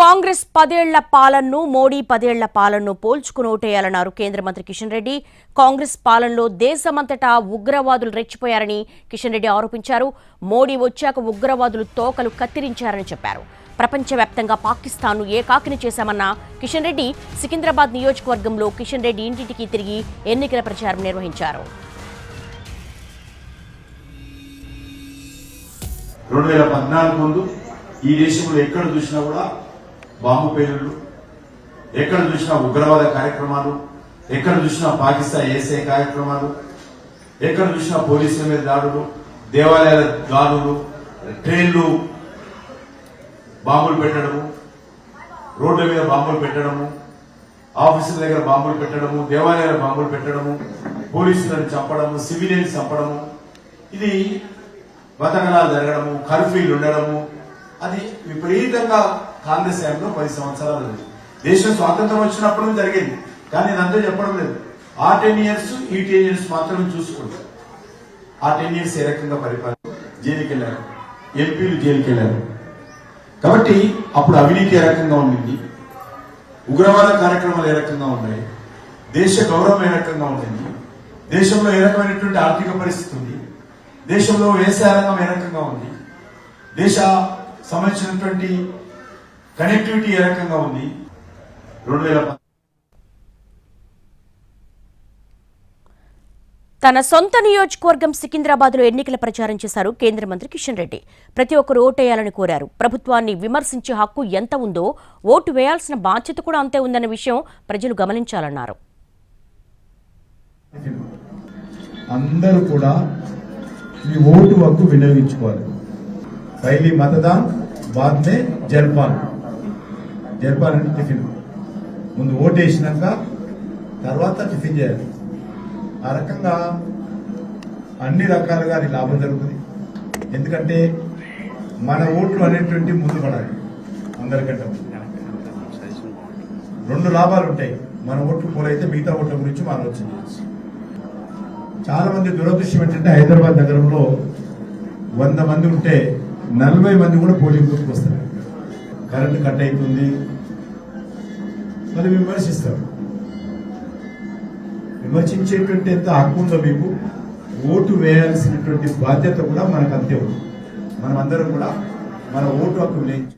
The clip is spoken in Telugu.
కాంగ్రెస్ పదేళ్ళ పాలనను మోడీ పదేళ్ళ పాలనను పోల్చుకుని ఓటేయాలన్నారు కేంద్ర మంత్రి కిషన్ రెడ్డి. కాంగ్రెస్ పాలనలో దేశమంతటా ఉగ్రవాదులు రెచ్చిపోయారని కిషన్ రెడ్డి ఆరోపించారు. మోడీ వచ్చాక ఉగ్రవాదులు తోకలు కత్తిరించారని చెప్పారు. ప్రపంచవ్యాప్తంగా పాకిస్తాన్ను ఏకాకిని చేశామన్న కిషన్ రెడ్డి సికింద్రాబాద్ నియోజకవర్గంలో కిషన్ రెడ్డి ఇంటింటికి తిరిగి ఎన్నికల ప్రచారం నిర్వహించారు. రెండు వేల పద్నాలుగు ముందు ఈ దేశంలో ఎక్కడ చూసినా కూడా బాంబు పేలుళ్ళు ఎక్కడ చూసినా ఉగ్రవాద కార్యక్రమాలు ఎక్కడ చూసినా పాకిస్తాన్ ఏసే కార్యక్రమాలు ఎక్కడ చూసినా పోలీసుల మీద దాడులు దేవాలయాల దాడులు ట్రైన్లు బాంబులు పెట్టడము రోడ్ల మీద బాంబులు పెట్టడము ఆఫీసుల దగ్గర బాంబులు పెట్టడము దేవాలయాల బాంబులు పెట్టడము పోలీసులను చంపడము సివిలియన్స్ చంపడము. ఇది బతకనాలు జరగడము కర్ఫ్యూలు ఉండడము అది విపరీతంగా కాంగ్రెస్ టైంలో పది సంవత్సరాలు ఉంది. దేశం స్వాతంత్రం వచ్చినప్పుడు జరిగింది. కానీ ఇదంతా చెప్పడం లేదు. ఆ టెన్ ఇయర్స్ ఈ టెన్ ఇయర్స్ మాత్రమే చూసుకుంటారు ఆ టెన్ ఇయర్స్ ఏ రకంగా పరిపాలన జైలుకి వెళ్ళారు ఎంపీలు జైలుకి వెళ్ళారు కాబట్టి అప్పుడు అవినీతి ఏ రకంగా ఉండింది? ఉగ్రవాద కార్యక్రమాలు ఏ రకంగా ఉన్నాయి? దేశ గౌరవం ఏ రకంగా ఉండింది? దేశంలో ఏ రకమైనటువంటి ఆర్థిక పరిస్థితి ఉంది? దేశంలో వ్యవసాయ రంగం ఏ రకంగా ఉంది? దేశ సంబంధించినటువంటి కనెక్టివిటీ ఏ రకంగా ఉంది? రెండు వేల తన సొంత నియోజకవర్గం సికింద్రాబాద్లో ఎన్నికల ప్రచారం చేశారు కేంద్ర మంత్రి కిషన్ రెడ్డి. ప్రతి ఒక్కరు ఓటేయాలని కోరారు. ప్రభుత్వాన్ని విమర్శించే హక్కు ఎంత ఉందో ఓటు వేయాల్సిన బాధ్యత కూడా అంతే ఉందన్న విషయం ప్రజలు గమనించాలన్నారు. అందరూ కూడా ఈ ఓటు హక్కు వినియోగించుకోవాలి. पहली మతదాన్ बाद में జల్పాన్ జల్పాన్ అంటే టిఫిన్. ముందు ఓటు వేసినాక తర్వాత టిఫిన్ చేయాలి. ఆ రకంగా అన్ని రకాలుగా అది లాభం జరుగుతుంది. ఎందుకంటే మన ఓట్లు అనేటువంటి ముందు పడాలి. అందరికంటే రెండు లాభాలు ఉంటాయి. మన ఓట్లు పోలైతే మిగతా ఓట్ల గురించి మనం ఆలోచన చేయొచ్చు. చాలా మంది దురదృష్టం ఏంటంటే హైదరాబాద్ నగరంలో వంద మంది ఉంటే నలభై మంది కూడా పోలింగ్ బూత్కి వస్తారు. కరెంటు కట్ అవుతుంది. మళ్ళీ విమర్శిస్తారు. విమర్శించేటువంటి ఎంత హక్కు ఉందో మీకు ఓటు వేయాల్సినటువంటి బాధ్యత కూడా మనకు అంతే ఉంది. మనం అందరం కూడా మన ఓటు హక్కు వినియోగించు